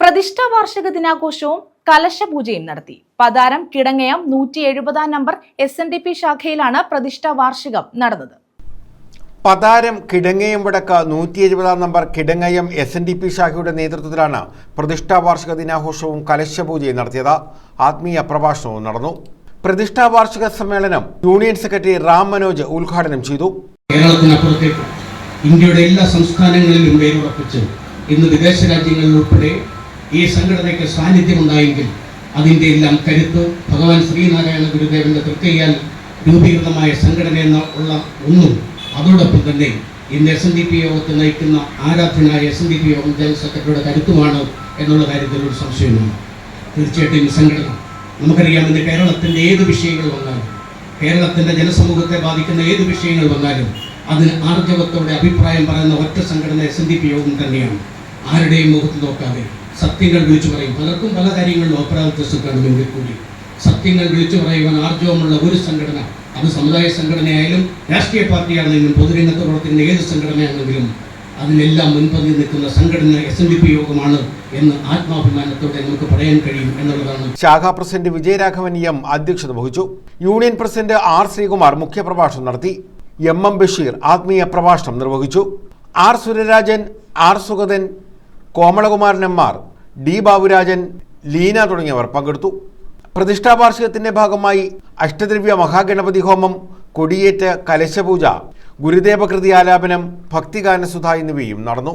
പ്രതിഷ്ഠാ വാർഷിക ദിനാഘോഷവും കലശപൂജയും നടത്തി. പതാരം കിടങ്ങയം നൂറ്റി എഴുപതാം number S N D P ശാഖയിലാണ് പ്രതിഷ്ഠാ വാർഷികം നടന്നത്. പതാരം കിടങ്ങയം വടക്ക നൂറ്റി എഴുപതാം number Kidangayam S N D P ശാഖയുടെ നേതൃത്വത്തിലാണ് പ്രതിഷ്ഠാ വാർഷിക ദിനാഘോഷവും കലശപൂജയും നടത്തിയത്. ആത്മീയ പ്രഭാഷണവും നടന്നു. പ്രതിഷ്ഠാ വാർഷിക സമ്മേളനം യൂണിയൻ സെക്രട്ടറി റാം മനോജ് ഉദ്ഘാടനം ചെയ്തു. കേരളത്തിനപ്പുറത്തേക്ക് ഇന്ത്യയുടെ എല്ലാ സംസ്ഥാനങ്ങളിലും വേരുറപ്പിച്ച് ഇന്ന് വിദേശ രാജ്യങ്ങളിൽ ഉൾപ്പെടെ ഈ സംഘടനയ്ക്ക് സാന്നിധ്യമുണ്ടായെങ്കിൽ അതിന്റെ എല്ലാം കരുത്ത് ഭഗവാൻ ശ്രീനാരായണ ഗുരുദേവന്റെ തൃക്കയ്യാൽ രൂപീകൃതമായ സംഘടന ഉള്ള ഒന്നും അതോടൊപ്പം തന്നെ ഇന്ന് എസ് എൻ ഡി പി യോഗത്തെ നയിക്കുന്ന ആരാധ്യനായ S N D P Yogam general സെക്രട്ടറിയുടെ കരുത്തുമാണ് എന്നുള്ള കാര്യത്തിൽ ഒരു സംശയമാണ് തീർച്ചയായിട്ടും ഈ സംഘടന നമുക്കറിയാം ഇന്ന് കേരളത്തിന്റെ ഏത് വിഷയങ്ങൾ വന്നാലും കേരളത്തിന്റെ ജനസമൂഹത്തെ ബാധിക്കുന്ന ഏത് വിഷയങ്ങൾ വന്നാലും അതിന് ആർജവത്തോടെ അഭിപ്രായം പറയുന്ന ഒറ്റ സംഘടന എസ് എൻ ഡി പി യോഗം തന്നെയാണ്. ആരുടെയും മുഖത്ത് നോക്കാതെ സത്യങ്ങൾ വിളിച്ചു പറയും. പലർക്കും പല വ്യത്യസ്തം കാണുമെങ്കിൽ കൂടി. സത്യങ്ങൾ വിളിച്ചു പറയുവാൻ ആർജവമുള്ള ഒരു സംഘടന അത് സമുദായ സംഘടനയായാലും രാഷ്ട്രീയ പാർട്ടിയാണെങ്കിലും പൊതുരംഗത്ത് പ്രവർത്തിക്കുന്ന ഏത് സംഘടനയാണെങ്കിലും അതിനെല്ലാം മുൻപന്തി നിൽക്കുന്ന സംഘടന എസ് എൻ ഡി പി യോഗമാണ് എന്ന് ആത്മാഭിമാനത്തോടെ നമുക്ക് പറയാൻ കഴിയും എന്നുള്ളതാണ്. ശാഖാ പ്രസിഡന്റ് വിജയരാഘവൻ എം അധ്യക്ഷത വഹിച്ചു. യൂണിയൻ പ്രസിഡന്റ് ആർ ശ്രീകുമാർ മുഖ്യപ്രഭാഷണം നടത്തി. എം എം ബഷീർ ആത്മീയ പ്രഭാഷണം നിർവഹിച്ചു. R Surarajan R Sugathan Komalakumaran M R D Baburajan Leena തുടങ്ങിയവർ പങ്കെടുത്തു. പ്രതിഷ്ഠാ വാർഷികത്തിന്റെ ഭാഗമായി അഷ്ടദ്രവ്യ മഹാഗണപതി ഹോമം കൊടിയേറ്റ് കലശപൂജ ഗുരുദേവകൃതി ആലാപനം ഭക്തിഗാന ഭക്തിഗാനസുധ എന്നിവയും നടന്നു.